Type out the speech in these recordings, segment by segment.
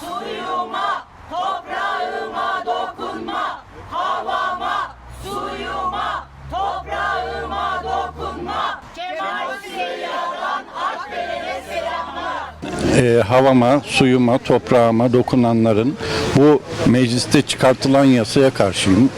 Suyuma, toprağıma dokunma. Havama, suyuma, toprağıma dokunma. Kemal Süreyya'dan Akbelen'e selamlar. E, havama, suyuma, toprağıma dokunanların bu mecliste çıkartılan yasaya karşıyım.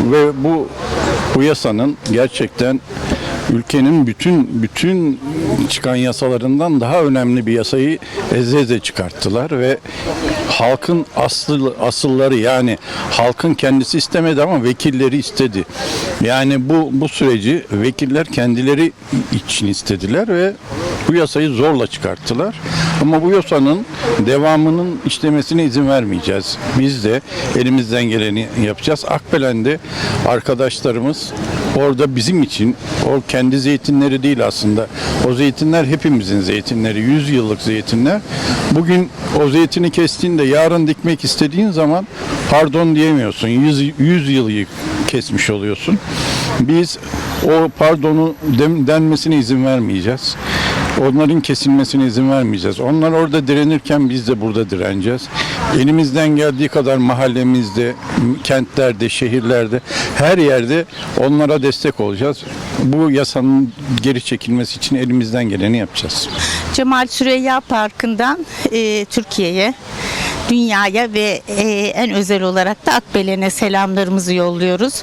Ve bu bu yasanın gerçekten ülkenin bütün bütün çıkan yasalarından daha önemli bir yasayı eze eze çıkarttılar ve halkın asıl asılları yani halkın kendisi istemedi ama vekilleri istedi. Yani bu bu süreci vekiller kendileri için istediler ve bu yasayı zorla çıkarttılar. Ama bu yasanın devamının işlemesine izin vermeyeceğiz. Biz de elimizden geleni yapacağız. Akbelen'de arkadaşlarımız orada bizim için o kendi zeytinleri değil aslında. O zeytinler hepimizin zeytinleri. 100 yıllık zeytinler. Bugün o zeytini kestiğinde yarın dikmek istediğin zaman pardon diyemiyorsun. 100, 100 yılı kesmiş oluyorsun. Biz o pardonu denmesine izin vermeyeceğiz. Onların kesilmesine izin vermeyeceğiz. Onlar orada direnirken biz de burada direneceğiz. Elimizden geldiği kadar mahallemizde, kentlerde, şehirlerde, her yerde onlara destek olacağız. Bu yasanın geri çekilmesi için elimizden geleni yapacağız. Cemal Süreyya Parkı'ndan e, Türkiye'ye, dünyaya ve e, en özel olarak da Akbelen'e selamlarımızı yolluyoruz.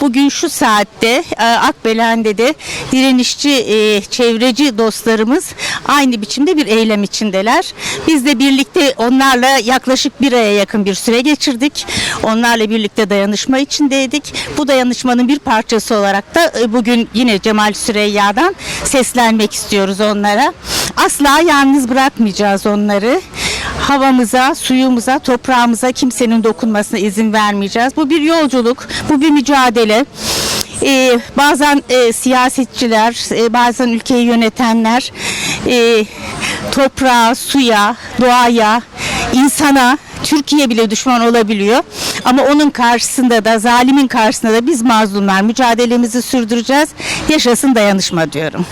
Bugün şu saatte e, Akbelen'de de direnişçi, e, çevreci dostlarımız aynı biçimde bir eylem içindeler. Biz de birlikte onlarla yaklaşık bir aya yakın bir süre geçirdik. Onlarla birlikte dayanışma içindeydik. Bu dayanışmanın bir parçası olarak da e, bugün yine Cemal Süreyya'dan seslenmek istiyoruz onlara. Asla yalnız bırakmayacağız onları. Havamıza, suyumuza, toprağımıza kimsenin dokunmasına izin vermeyeceğiz. Bu bir yolculuk, bu bir mücadele. Ee, bazen e, siyasetçiler, e, bazen ülkeyi yönetenler e, toprağa, suya, doğaya, insana, Türkiye bile düşman olabiliyor. Ama onun karşısında da, zalimin karşısında da biz mazlumlar mücadelemizi sürdüreceğiz. Yaşasın dayanışma diyorum.